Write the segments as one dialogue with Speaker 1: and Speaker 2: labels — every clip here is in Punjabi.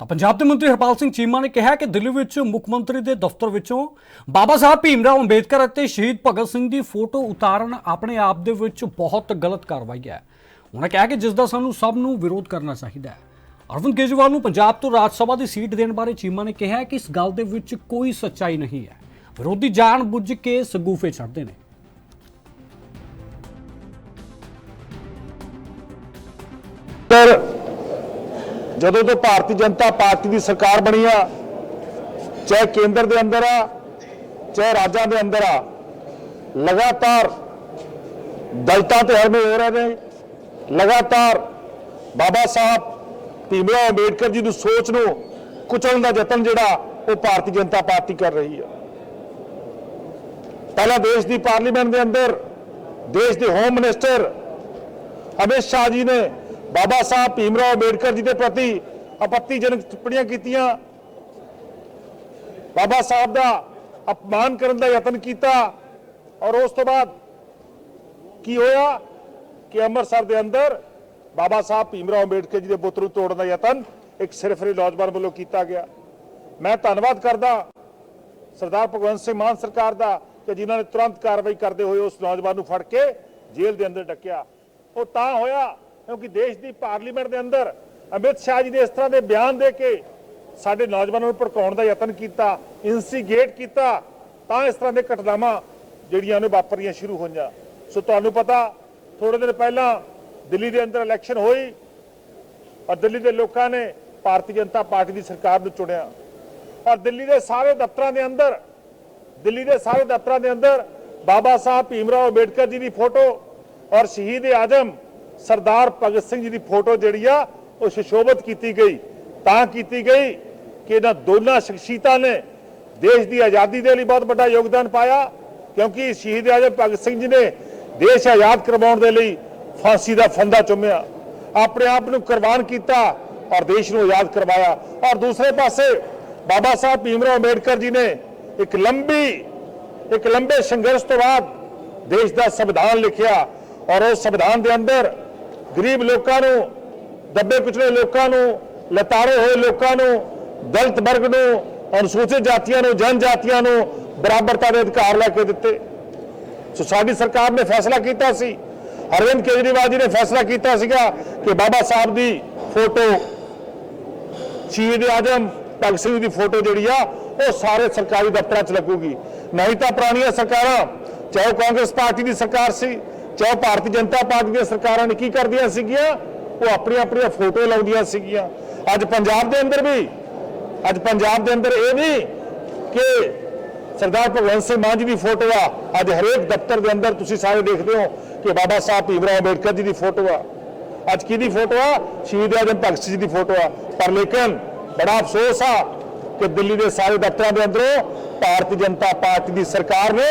Speaker 1: ਤਾਂ ਪੰਜਾਬ ਦੇ ਮੰਤਰੀ ਹਰਪਾਲ ਸਿੰਘ ਚੀਮਾ ਨੇ ਕਿਹਾ ਕਿ ਦਿੱਲੀ ਵਿੱਚ ਮੁੱਖ ਮੰਤਰੀ ਦੇ ਦਫ਼ਤਰ ਵਿੱਚੋਂ ਬਾਬਾ ਸਾਹਿਬ ਭੀਮਰਾਓ ਅੰਬੇਦਕਰ ਅਤੇ ਸ਼ਹੀਦ ਭਗਤ ਸਿੰਘ ਦੀ ਫੋਟੋ ਉਤਾਰਨ ਆਪਣੇ ਆਪ ਦੇ ਵਿੱਚ ਬਹੁਤ ਗਲਤ ਕਾਰਵਾਈ ਹੈ। ਉਹਨਾਂ ਕਿਹਾ ਕਿ ਜਿਸ ਦਾ ਸਾਨੂੰ ਸਭ ਨੂੰ ਵਿਰੋਧ ਕਰਨਾ ਚਾਹੀਦਾ ਹੈ। ਅਰਵਿੰਦ ਕੇਜਰੀਵਾਲ ਨੂੰ ਪੰਜਾਬ ਤੋਂ ਰਾਜ ਸਭਾ ਦੀ ਸੀਟ ਦੇਣ ਬਾਰੇ ਚੀਮਾ ਨੇ ਕਿਹਾ ਕਿ ਇਸ ਗੱਲ ਦੇ ਵਿੱਚ ਕੋਈ ਸੱਚਾਈ ਨਹੀਂ ਹੈ। ਵਿਰੋਧੀ ਜਾਣ ਬੁੱਝ ਕੇ ਸਗੂਫੇ ਛੱਡਦੇ ਨੇ।
Speaker 2: ਪਰ ਜਦੋਂ ਤੋਂ ਭਾਰਤੀ ਜਨਤਾ ਪਾਰਟੀ ਦੀ ਸਰਕਾਰ ਬਣੀ ਆ, ਚਾਹੇ ਕੇਂਦਰ ਦੇ ਅੰਦਰ ਆ, ਚਾਹੇ ਰਾਜਾਂ ਦੇ ਅੰਦਰ ਆ, ਲਗਾਤਾਰ ਦਲਤਾਂ ਤੇ ਹਰਮੇ ਹੋ ਰਹੇ ਨੇ, ਲਗਾਤਾਰ ਬਾਬਾ ਸਾਹਿਬ ਭੀਮਰਾਓ ਅੰਬੇਡਕਰ ਜੀ ਦੀ ਸੋਚ ਨੂੰ ਕੁਚਲਣ ਦਾ ਯਤਨ ਜਿਹੜਾ ਉਹ ਭਾਰਤੀ ਜਨਤਾ ਪਾਰਟੀ ਕਰ ਰਹੀ ਆ। ਪਹਿਲਾਂ ਦੇਸ਼ ਦੀ ਪਾਰਲੀਮੈਂਟ ਦੇ ਅੰਦਰ, ਦੇਸ਼ ਦੇ ਹੋਮ ਮਿਨਿਸਟਰ ਅਮਿਤ ਸ਼ਾਹ ਜੀ ਨੇ ਬਾਬਾ ਸਾਹਿਬ ਭੀਮਰਾਓ ਅੰਬੇਡਕਰ ਜੀ ਦੇ ਪ੍ਰਤੀ ਆਪੱਤੀਜਨਕ ਟਿੱਪਣੀਆਂ ਕੀਤੀਆਂ। ਬਾਬਾ ਸਾਹਿਬ ਦਾ ਅਪਮਾਨ ਕਰਨ ਦਾ ਯਤਨ ਕੀਤਾ ਔਰ ਉਸ ਤੋਂ ਬਾਅਦ ਕੀ ਹੋਇਆ ਕਿ ਅੰਮ੍ਰਿਤਸਰ ਦੇ ਅੰਦਰ ਬਾਬਾ ਸਾਹਿਬ ਭੀਮਰਾਓ ਅੰਬੇਡਕਰ ਜੀ ਦੇ ਬੁੱਤ ਨੂੰ ਤੋੜਨ ਦਾ ਯਤਨ ਇੱਕ ਸਿਰਫਰੀ ਨੌਜਵਾਨ ਵੱਲੋਂ ਕੀਤਾ ਗਿਆ। ਮੈਂ ਧੰਨਵਾਦ ਕਰਦਾ ਸਰਦਾਰ ਭਗਵੰਤ ਸਿੰਘ ਮਾਨ ਸਰਕਾਰ ਦਾ ਕਿ ਜਿਨ੍ਹਾਂ ਨੇ ਤੁਰੰਤ ਕਾਰਵਾਈ ਕਰਦੇ ਹੋਏ ਉਸ ਨੌਜਵਾਨ ਨੂੰ ਫੜ ਕੇ ਜੇਲ੍ਹ ਦੇ ਅੰਦਰ ਡੱਕਿਆ। ਉਹ ਤਾਂ ਹੋਇਆ ਕਿਉਂਕਿ ਦੇਸ਼ ਦੀ ਪਾਰਲੀਮੈਂਟ ਦੇ ਅੰਦਰ ਅਮਿਤ ਸ਼ਾਹ ਜੀ ਨੇ ਇਸ ਤਰ੍ਹਾਂ ਦੇ ਬਿਆਨ ਦੇ ਕੇ ਸਾਡੇ ਨੌਜਵਾਨਾਂ ਨੂੰ ਭੜਕਾਉਣ ਦਾ ਯਤਨ ਕੀਤਾ ਇਨਸੀਗੇਟ ਕੀਤਾ, ਤਾਂ ਇਸ ਤਰ੍ਹਾਂ ਦੇ ਘਟਨਾਵਾਂ ਜਿਹੜੀਆਂ ਨੇ ਵਾਪਰੀਆਂ ਸ਼ੁਰੂ ਹੋਈਆਂ। ਸੋ ਤੁਹਾਨੂੰ ਪਤਾ ਥੋੜੇ ਦਿਨ ਪਹਿਲਾਂ ਦਿੱਲੀ ਦੇ ਅੰਦਰ ਇਲੈਕਸ਼ਨ ਹੋਈ ਔਰ ਦਿੱਲੀ ਦੇ ਲੋਕਾਂ ਨੇ ਭਾਰਤੀ ਜਨਤਾ ਪਾਰਟੀ ਦੀ ਸਰਕਾਰ ਨੂੰ ਚੁਣਿਆ। ਔਰ ਦਿੱਲੀ ਦੇ ਸਾਰੇ ਦਫ਼ਤਰਾਂ ਦੇ ਅੰਦਰ, ਦਿੱਲੀ ਦੇ ਸਾਰੇ ਦਫ਼ਤਰਾਂ ਦੇ ਅੰਦਰ ਬਾਬਾ ਸਾਹਿਬ ਭੀਮ ਰਾਓ ਅੰਬੇਡਕਰ ਜੀ ਦੀ ਫੋਟੋ ਔਰ ਸ਼ਹੀਦ ਆਜਮ ਸਰਦਾਰ ਭਗਤ ਸਿੰਘ ਜੀ ਦੀ ਫੋਟੋ ਜਿਹੜੀ ਆ, ਉਹ ਸੁਸ਼ੋਭਿਤ ਕੀਤੀ ਗਈ। ਤਾਂ ਕੀਤੀ ਗਈ ਕਿ ਇਹਨਾਂ ਦੋਨਾਂ ਸ਼ਖਸੀਅਤਾਂ ਨੇ ਦੇਸ਼ ਦੀ ਆਜ਼ਾਦੀ ਦੇ ਲਈ ਬਹੁਤ ਵੱਡਾ ਯੋਗਦਾਨ ਪਾਇਆ, ਕਿਉਂਕਿ ਸ਼ਹੀਦ ਆਜਮ ਭਗਤ ਸਿੰਘ ਜੀ ਨੇ ਦੇਸ਼ ਆਜ਼ਾਦ ਕਰਵਾਉਣ ਦੇ ਲਈ ਫਾਂਸੀ ਦਾ ਫੰਦਾ ਚੁੰਮਿਆ। ਆਪਣੇ ਆਪ ਨੂੰ ਕੁਰਬਾਨ ਕੀਤਾ ਔਰ ਦੇਸ਼ ਨੂੰ ਆਜ਼ਾਦ ਕਰਵਾਇਆ। ਔਰ ਦੂਸਰੇ ਪਾਸੇ ਬਾਬਾ ਸਾਹਿਬ ਭੀਮਰਾਓ ਅੰਬੇਡਕਰ ਜੀ ਨੇ ਇੱਕ ਲੰਬੀ, ਇੱਕ ਲੰਬੇ ਸੰਘਰਸ਼ ਤੋਂ ਬਾਅਦ ਦੇਸ਼ ਦਾ ਸੰਵਿਧਾਨ ਲਿਖਿਆ ਔਰ ਉਸ ਸੰਵਿਧਾਨ ਦੇ ਅੰਦਰ ਗਰੀਬ ਲੋਕਾਂ ਨੂੰ, ਦੱਬੇ ਕੁਚਲੇ ਲੋਕਾਂ ਨੂੰ, ਲਤਾਰੇ ਹੋਏ ਲੋਕਾਂ ਨੂੰ, ਦਲਿਤ ਵਰਗ ਨੂੰ, ਅਨੁਸੂਚਿਤ ਜਾਤੀਆਂ ਨੂੰ, ਜਨਜਾਤੀਆਂ ਨੂੰ ਬਰਾਬਰਤਾ ਦੇ ਅਧਿਕਾਰ ਲੈ ਕੇ ਦਿੱਤੇ। ਸੋ ਸਾਡੀ ਸਰਕਾਰ ਨੇ ਫੈਸਲਾ ਕੀਤਾ ਸੀ। ਅਰਵਿੰਦ ਕੇਜਰੀਵਾਲ ਜੀ ਨੇ ਫੈਸਲਾ ਕੀਤਾ ਸੀਗਾ ਕਿ ਬਾਬਾ ਸਾਹਿਬ ਦੀ ਫੋਟੋ, ਸ਼ਹੀਦ ਆਜਮ ਭਗਤ ਸਿੰਘ ਦੀ ਫੋਟੋ ਜਿਹੜੀ ਆ, ਉਹ ਸਾਰੇ ਸਰਕਾਰੀ ਦਫ਼ਤਰਾਂ 'ਚ ਲੱਗੂਗੀ। ਨਹੀਂ ਤਾਂ ਪੁਰਾਣੀਆਂ ਸਰਕਾਰਾਂ, ਚਾਹੇ ਉਹ ਕਾਂਗਰਸ ਪਾਰਟੀ ਦੀ ਸਰਕਾਰ ਸੀ ਚਾਹੇ ਉਹ ਭਾਰਤੀ ਜਨਤਾ ਪਾਰਟੀ ਦੀਆਂ ਸਰਕਾਰਾਂ ਨੇ ਕੀ ਕਰਦੀਆਂ ਸੀਗੀਆਂ, ਉਹ ਆਪਣੀਆਂ ਆਪਣੀਆਂ ਫੋਟੋ ਲਾਉਂਦੀਆਂ ਸੀਗੀਆਂ। ਅੱਜ ਪੰਜਾਬ ਦੇ ਅੰਦਰ ਵੀ, ਅੱਜ ਪੰਜਾਬ ਦੇ ਅੰਦਰ ਇਹ ਨਹੀਂ ਕਿ ਸਰਦਾਰ ਭਗਵੰਤ ਸਿੰਘ ਮਾਨ ਜੀ ਦੀ ਫੋਟੋ ਆ, ਅੱਜ ਹਰੇਕ ਦਫ਼ਤਰ ਦੇ ਅੰਦਰ ਤੁਸੀਂ ਸਾਰੇ ਦੇਖਦੇ ਹੋ ਕਿ ਬਾਬਾ ਸਾਹਿਬ ਭੀਮਰਾਓ ਅੰਬੇਡਕਰ ਜੀ ਦੀ ਫੋਟੋ ਆ। ਅੱਜ ਕਿਹਦੀ ਫੋਟੋ ਆ? ਸ਼ਹੀਦ ਆਜਮ ਭਗਤ ਸਿੰਘ ਜੀ ਦੀ ਫੋਟੋ ਆ। ਪਰ ਲੇਕਿਨ ਬੜਾ ਅਫਸੋਸ ਆ ਕਿ ਦਿੱਲੀ ਦੇ ਸਾਰੇ ਦਫ਼ਤਰਾਂ ਦੇ ਅੰਦਰੋਂ ਭਾਰਤੀ ਜਨਤਾ ਪਾਰਟੀ ਦੀ ਸਰਕਾਰ ਨੇ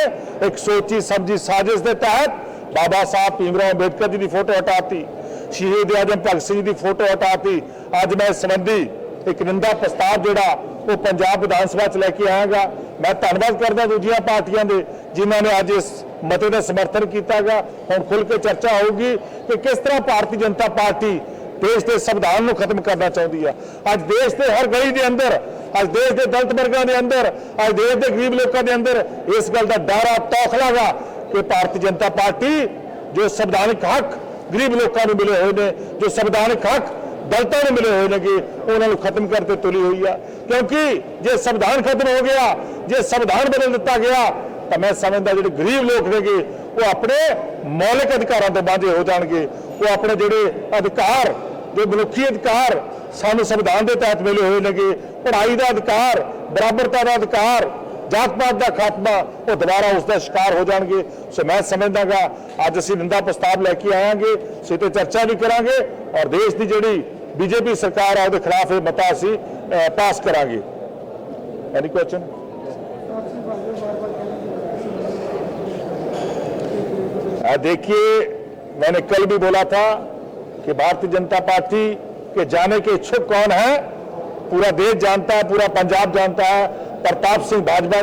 Speaker 2: ਇੱਕ ਸੋਚੀ ਸਮਝੀ ਸਾਜ਼ਿਸ਼ ਦੇ ਤਹਿਤ ਬਾਬਾ ਸਾਹਿਬ ਭੀਮਰਾਓ ਅੰਬੇਡਕਰ ਜੀ ਦੀ ਫੋਟੋ ਹਟਾਤੀ, ਸ਼ਹੀਦ ਆਜਮ ਭਗਤ ਸਿੰਘ ਜੀ ਦੀ ਫੋਟੋ ਹਟਾਤੀ। ਅੱਜ ਮੈਂ ਇਸ ਸੰਬੰਧੀ ਇੱਕ ਨਿੰਦਾ ਪ੍ਰਸਤਾਵ ਜਿਹੜਾ ਉਹ ਪੰਜਾਬ ਵਿਧਾਨ ਸਭਾ ਚ ਲੈ ਕੇ ਆਇਆਗਾ। ਮੈਂ ਧੰਨਵਾਦ ਕਰਦਾ ਦੂਜੀਆਂ ਪਾਰਟੀਆਂ ਦੇ ਜਿਨ੍ਹਾਂ ਨੇ ਅੱਜ ਇਸ ਮਤੇ ਦਾ ਸਮਰਥਨ ਕੀਤਾਗਾ। ਹੁਣ ਖੁੱਲ ਕੇ ਚਰਚਾ ਹੋਊਗੀ ਕਿ ਕਿਸ ਤਰ੍ਹਾਂ ਭਾਰਤੀ ਜਨਤਾ ਪਾਰਟੀ ਦੇਸ਼ ਦੇ ਸੰਵਿਧਾਨ ਨੂੰ ਖਤਮ ਕਰਨਾ ਚਾਹੁੰਦੀ ਆ। ਅੱਜ ਦੇਸ਼ ਦੇ ਹਰ ਗਲੀ ਦੇ ਅੰਦਰ, ਅੱਜ ਦੇਸ਼ ਦੇ ਦਲਿਤ ਵਰਗਾਂ ਦੇ ਅੰਦਰ, ਅੱਜ ਦੇਸ਼ ਦੇ ਗਰੀਬ ਲੋਕਾਂ ਦੇ ਅੰਦਰ ਇਸ ਗੱਲ ਦਾ ਡਰ ਆ ਤੌਖਲਾਗਾ ਕਿ ਭਾਰਤੀ ਜਨਤਾ ਪਾਰਟੀ ਜੋ ਸੰਵਿਧਾਨਕ ਹੱਕ ਗਰੀਬ ਲੋਕਾਂ ਨੂੰ ਮਿਲੇ ਹੋਏ ਨੇ, ਜੋ ਸੰਵਿਧਾਨਕ ਹੱਕ ਦਲਤਾਂ ਨੂੰ ਮਿਲੇ ਹੋਏ ਨੇਗੇ, ਉਹਨਾਂ ਨੂੰ ਖਤਮ ਕਰਕੇ ਤੁਲੀ ਹੋਈ ਆ। ਕਿਉਂਕਿ ਜੇ ਸੰਵਿਧਾਨ ਖਤਮ ਹੋ ਗਿਆ, ਜੇ ਸੰਵਿਧਾਨ ਬਦਲ ਦਿੱਤਾ ਗਿਆ, ਤਾਂ ਮੈਂ ਸਮਝਦਾ ਜਿਹੜੇ ਗਰੀਬ ਲੋਕ ਨੇਗੇ, ਉਹ ਆਪਣੇ ਮੌਲਿਕ ਅਧਿਕਾਰਾਂ ਤੋਂ ਵਾਂਝੇ ਹੋ ਜਾਣਗੇ। ਉਹ ਆਪਣੇ ਜਿਹੜੇ ਅਧਿਕਾਰ, ਜੋ ਮਨੁੱਖੀ ਅਧਿਕਾਰ ਸਾਨੂੰ ਸੰਵਿਧਾਨ ਦੇ ਤਹਿਤ ਮਿਲੇ ਹੋਏ ਨੇਗੇ, ਪੜ੍ਹਾਈ ਦਾ ਅਧਿਕਾਰ, ਬਰਾਬਰਤਾ ਦਾ ਅਧਿਕਾਰ ਜਾਤ ਪਾਤ ਦਾ ਖਾਤਮਾ ਉਹ ਦੁਬਾਰਾ ਉਸ ਦਾ ਸ਼ਿਕਾਰ ਹੋ ਜਾਣਗੇ ਸੋ ਮੈਂ ਸਮਝਦਾਗਾ ਅੱਜ ਅਸੀਂ ਨਿੰਦਾ ਪ੍ਰਸਤਾਵ ਲੈ ਕੇ ਆਵਾਂਗੇ ਸੋ ਤੇ ਚਰਚਾ ਵੀ ਕਰਾਂਗੇ ਔਰ ਦੇਸ਼ ਦੀ ਜਿਹੜੀ ਬੀਜੇਪੀ ਸਰਕਾਰ ਆ ਉਹਦੇ ਖਿਲਾਫ ਇਹ ਮਤਾ ਅਸੀਂ ਅਹ, ਪਾਸ ਕਰਾਂਗੇ ਐਨੀ ਕੁਐਸਚਨ देखिए मैंने कल भी बोला था कि भारतीय जनता पार्टी के जाने के इच्छुक कौन है पूरा देश जानता है पूरा पंजाब जानता है ਪ੍ਰਤਾਪ ਸਿੰਘ ਬਾਜਵਾ